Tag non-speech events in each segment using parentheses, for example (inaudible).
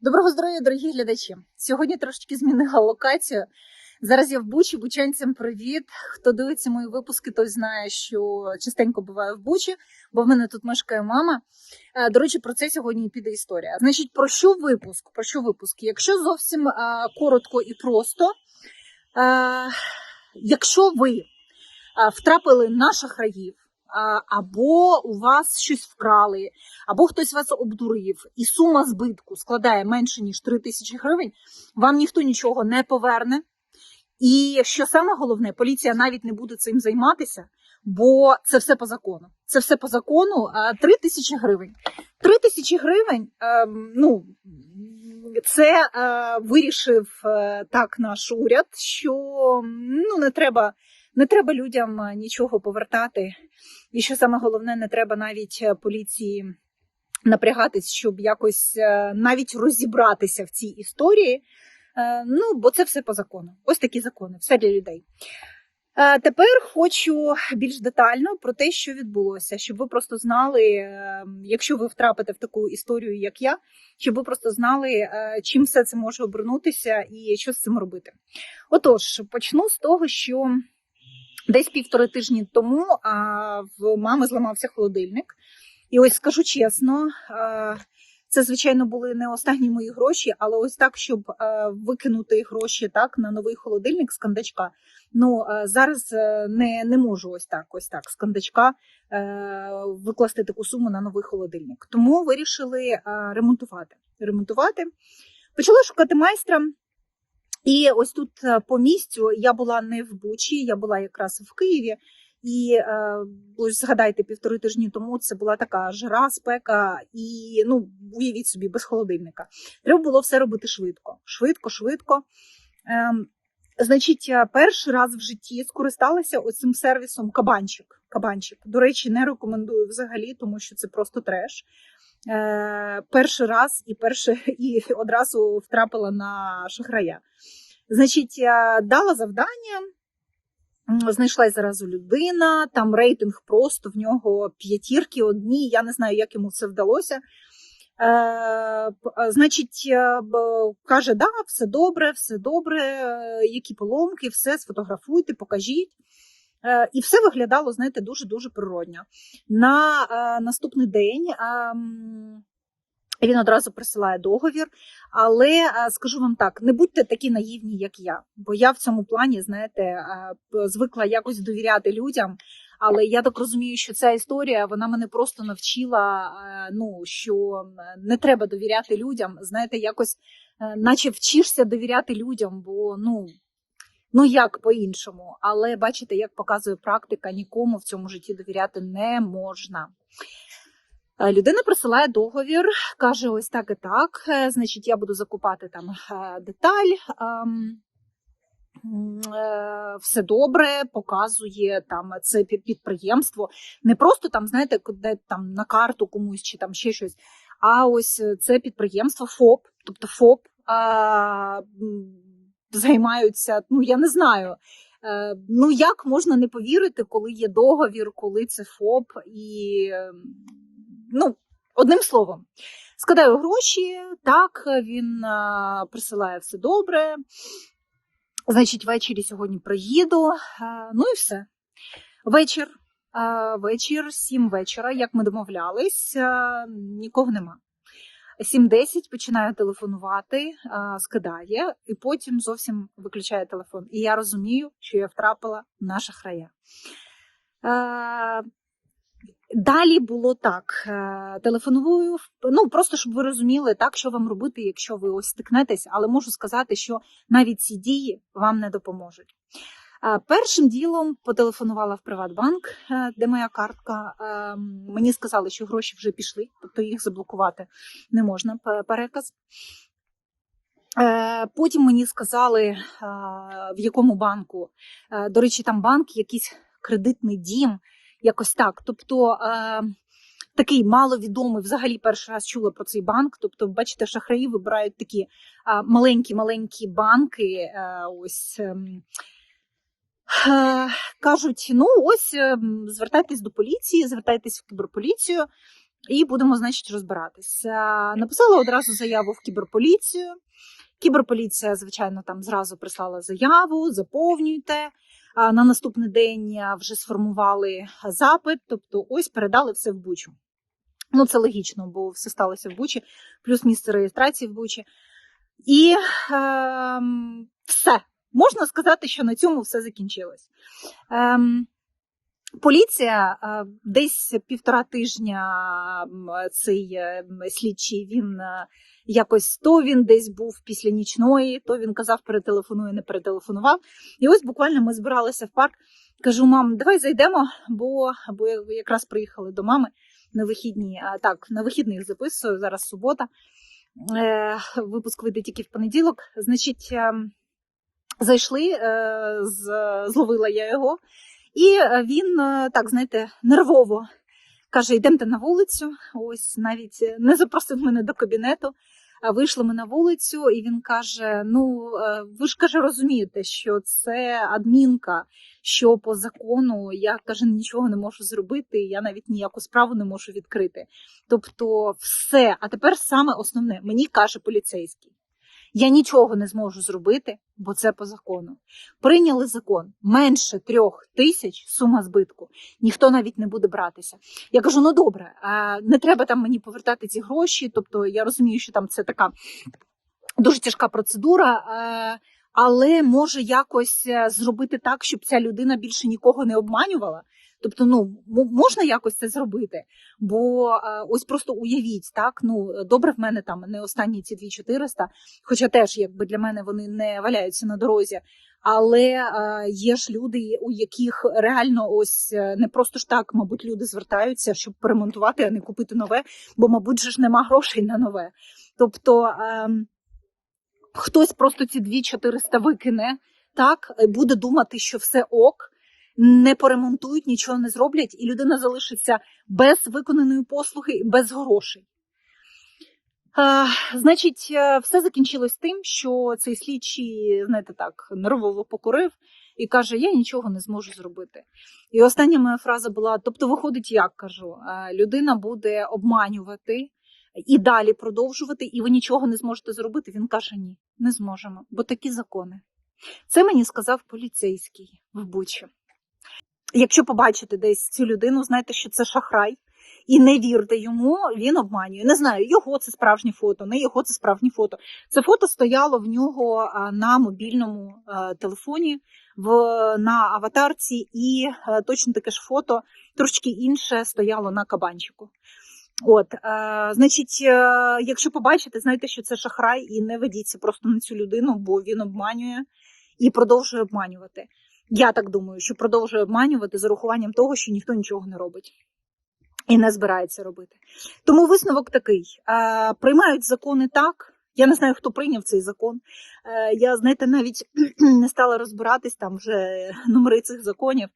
Доброго здоров'я, дорогі глядачі. Сьогодні трошечки змінила локацію. Зараз я в Бучі, бучанцям привіт. Хто дивиться мої випуски, той знає, що частенько буваю в Бучі, бо в мене тут мешкає мама. Е, До речі, про це сьогодні піде історія. Значить, про що випуск? Про що випуск? Якщо зовсім е, коротко і просто, е, якщо ви втрапили на шахраїв, або у вас щось вкрали, або хтось вас обдурив, і сума збитку складає менше ніж 3 тисячі гривень, вам ніхто нічого не поверне. І що саме головне, поліція навіть не буде цим займатися, бо це все по закону. Це все по закону. 3 тисячі гривень. 3 тисячі гривень. ем, ну це е, вирішив е, так наш уряд, що ну не треба. Не треба людям е, нічого повертати, і що саме головне, не треба навіть е, поліції напрягатись, щоб якось е, навіть розібратися в цій історії. Ну, бо це все по закону. Ось такі закони, все для людей. Тепер хочу більш детально про те, що відбулося, щоб ви просто знали, якщо ви втрапите в таку історію, як я, щоб ви просто знали, чим все це може обернутися і що з цим робити. Отож, почну з того, що десь півтори тижні тому а, в мами зламався холодильник. І ось скажу чесно, це, звичайно, були не останні мої гроші, але ось так, щоб а, викинути гроші так на новий холодильник з кандачка. Ну а, зараз е, не, не можу ось так, ось так з кандачка е, викласти таку суму на новий холодильник. Тому вирішили ремонтувати. Ремонтувати. Почали шукати майстра. І ось тут е, по місцю я була не в Бучі, я була якраз в Києві. І е, ось згадайте, півтори тижні тому це була така жара, спека, і ну уявіть собі, без холодильника. Треба було все робити швидко. Швидко, швидко. Ем, значить, перший раз в житті скористалася оцим сервісом кабанчик. Кабанчик. До речі, не рекомендую взагалі, тому що це просто треш. Е, перший раз і перше, і одразу втрапила на шахрая. Значить, дала завдання, м, знайшлась зразу людина, там рейтинг просто в нього п'ятірки одні. Я не знаю, як йому це вдалося. Е, значить, е, каже: да, все добре, все добре, які поломки, все сфотографуйте, покажіть. Е, І все виглядало, знаєте, дуже-дуже природньо. На е, наступний день ем, він одразу присилає договір. Але е, скажу вам так: не будьте такі наївні, як я. Бо я в цьому плані, знаєте, звикла якось довіряти людям. Але я так розумію, що ця історія вона мене просто навчила. Ну що не треба довіряти людям. Знаєте, якось, наче вчишся довіряти людям, бо ну. Ну як по-іншому, але бачите, як показує практика, нікому в цьому житті довіряти не можна. Е, Людина присилає договір, каже: ось так і так. е, Значить, я буду закупати там е, деталь. Все добре, показує там це підприємство. Не просто там, знаєте, де там на карту комусь чи там ще щось. А ось це підприємство ФОП, тобто ФОП займаються. Ну я не знаю. Е, Ну як можна не повірити, коли є договір, коли це ФОП, і ну одним словом, складаю гроші. Так він е, присилає все добре. Значить, ввечері сьогодні приїду. Е, Ну і все. Вечір. Вечір, сім вечора, як ми домовлялись, нікого нема. 7.10 починає телефонувати, скидає, і потім зовсім виключає телефон. І я розумію, що я втрапила на шахрая. Е, Далі було так: е, телефоную, ну просто щоб ви розуміли, так що вам робити, якщо ви ось стикнетесь, але можу сказати, що навіть ці дії вам не допоможуть. Першим ділом потелефонувала в Приватбанк, е, де моя картка. Е, Мені сказали, що гроші вже пішли, тобто їх заблокувати не можна переказ. Е, Потім мені сказали, в якому банку. До речі, там банк, якийсь кредитний дім, якось так. Тобто такий маловідомий, взагалі перший раз чула про цей банк. Тобто, бачите, шахраї вибирають такі маленькі-маленькі банки. Ось. Е, кажуть: ну ось е, звертайтесь до поліції, звертайтесь в кіберполіцію. і будемо, значить, розбиратися. Написала одразу заяву в кіберполіцію. Кіберполіція, звичайно, там зразу прислала заяву, заповнюйте. На наступний день вже сформували запит, тобто ось передали все в Бучу. Ну, це логічно, бо все сталося в Бучі, плюс місце реєстрації в Бучі. І ем, все. Можна сказати, що на цьому все закінчилось. Ем, поліція е, десь півтора тижня цей е, слідчий він е, якось то він десь був після нічної, то він казав, перетелефонує, не перетелефонував. І ось буквально ми збиралися в парк. Кажу, мам, давай зайдемо, бо, бо якраз приїхали до мами на вихідні. А, так, на вихідних записую, зараз субота. Е, випуск вийде тільки в понеділок. Значить, е, зайшли, е, зловила я його, і е, він е, так, знаєте, нервово каже: йдемте на вулицю. Ось навіть не запросив мене до кабінету. Вийшли ми на вулицю, і він каже: Ну, ви ж каже, розумієте, що це адмінка, що по закону я каже, нічого не можу зробити, я навіть ніяку справу не можу відкрити. Тобто, все. А тепер саме основне, мені каже поліцейський. Я нічого не зможу зробити, бо це по закону. Прийняли закон менше трьох тисяч сума збитку. Ніхто навіть не буде братися. Я кажу: ну добре, не треба там мені повертати ці гроші. Тобто я розумію, що там це така дуже тяжка процедура. Але може якось е, зробити так, щоб ця людина більше нікого не обманювала. Тобто, ну можна якось це зробити, бо е, ось просто уявіть, так ну добре, в мене там не останні ці 2400, хоча теж якби для мене вони не валяються на дорозі. Але е, є ж люди, у яких реально ось не просто ж так, мабуть, люди звертаються, щоб поремонтувати, а не купити нове, бо, мабуть, же ж нема грошей на нове. Тобто е, хтось просто ці 2400 викине, так е, буде думати, що все ок. Не поремонтують, нічого не зроблять, і людина залишиться без виконаної послуги, без грошей. Е, значить, е, все закінчилось тим, що цей слідчий, знаєте так, нервово покурив і каже: Я нічого не зможу зробити. І остання моя фраза була: тобто, виходить, як кажу, е, людина буде обманювати і далі продовжувати, і ви нічого не зможете зробити. Він каже: Ні, не зможемо, бо такі закони. Це мені сказав поліцейський в Бучі. Якщо побачите десь цю людину, знайте, що це шахрай. І не вірте йому, він обманює. Не знаю, його це справжнє фото, не його це справжнє фото. Це фото стояло в нього на мобільному телефоні, в, на аватарці, і точно таке ж фото, трошки інше, стояло на кабанчику. От, е, значить, е, якщо побачите, знайте, що це шахрай, і не ведіться просто на цю людину, бо він обманює і продовжує обманювати. Я так думаю, що продовжує обманювати з урахуванням того, що ніхто нічого не робить і не збирається робити. Тому висновок такий: е, приймають закони так. Я не знаю, хто прийняв цей закон. Е, я, знаєте, навіть (clears throat) не стала розбиратись там вже номери цих законів,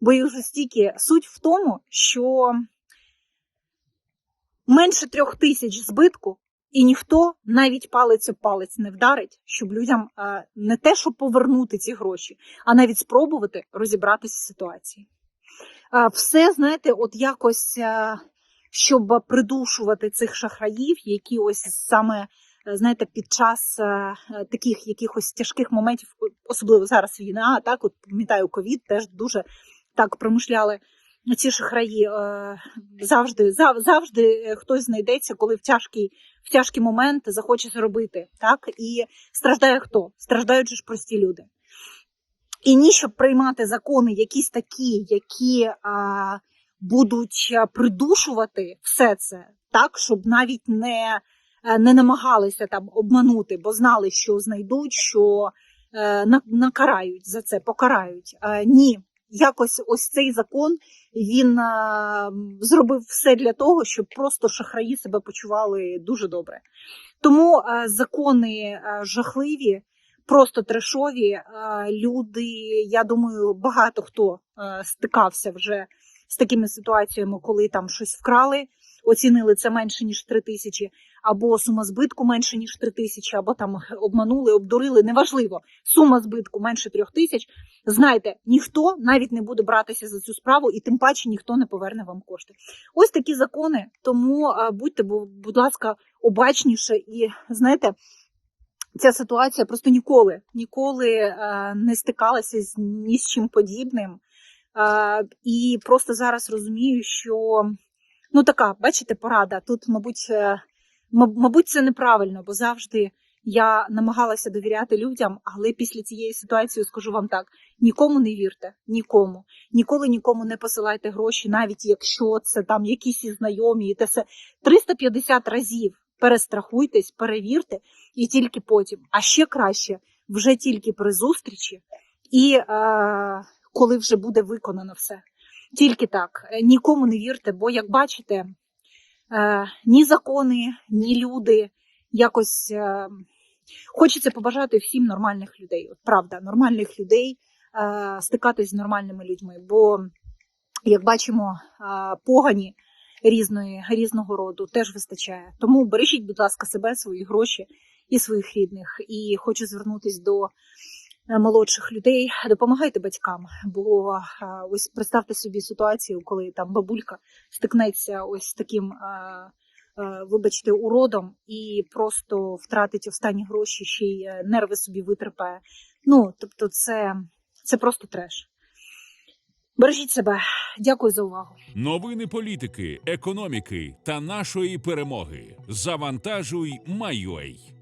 бо їх вже стільки. Суть в тому, що менше трьох тисяч збитку, і ніхто навіть палець об палець не вдарить, щоб людям не те, щоб повернути ці гроші, а навіть спробувати розібратися з ситуацією. Е, Все, знаєте, от якось, щоб придушувати цих шахраїв, які ось саме. е, Знаєте, під час е, е, таких якихось тяжких моментів, особливо зараз війна, так от пам'ятаю, ковід теж дуже так промишляли ці шахраї. Е, завжди, завжди е, хтось знайдеться, коли в тяжкий, в тяжкий момент захоче зробити. Так? І страждає хто? Страждають ж прості люди. І ні, щоб приймати закони якісь такі, які а, будуть придушувати все це, так, щоб навіть не, е, не намагалися там обманути, бо знали, що знайдуть, що е, на- накарають за це, покарають. Е, ні, якось ось цей закон він а, зробив все для того, щоб просто шахраї себе почували дуже добре. Тому а, закони а, жахливі просто трешові. А, Люди, я думаю, багато хто а, стикався вже з такими ситуаціями, коли там щось вкрали. Оцінили це менше ніж 3 тисячі, або сума збитку менше ніж 3 тисячі, або там обманули, обдурили. Неважливо. Сума збитку менше 3 тисяч. Знайте, ніхто навіть не буде братися за цю справу, і тим паче ніхто не поверне вам кошти. Ось такі закони. Тому будьте, бу- будь ласка, обачніше і знаєте. Ця ситуація просто ніколи, ніколи не стикалася з ні з чим подібним. І просто зараз розумію, що ну така, бачите, порада. Тут, мабуть, е, мабуть, це неправильно, бо завжди я намагалася довіряти людям, але після цієї ситуації скажу вам так: нікому не вірте, нікому, ніколи нікому не посилайте гроші, навіть якщо це там якісь знайомі, і те все 350 разів перестрахуйтесь, перевірте, і тільки потім. А ще краще вже тільки при зустрічі, і е, коли вже буде виконано все. Тільки так. Е, Нікому не вірте, бо як бачите, е, ні закони, ні люди якось е, хочеться побажати всім нормальних людей. От правда, нормальних людей стикатись з нормальними людьми. Бо, як бачимо, погані різної, різного роду теж вистачає. Тому бережіть, будь ласка, себе, свої гроші і своїх рідних. І хочу звернутися до молодших людей. Допомагайте батькам, бо е, ось представте собі ситуацію, коли там бабулька стикнеться ось з таким. е, е, Вибачте, уродом і просто втратить останні гроші, ще й е, нерви собі витерпає. Ну, тобто, це, це просто треш. Бережіть себе. Дякую за увагу. Новини політики, економіки та нашої перемоги. Завантажуй, Майой.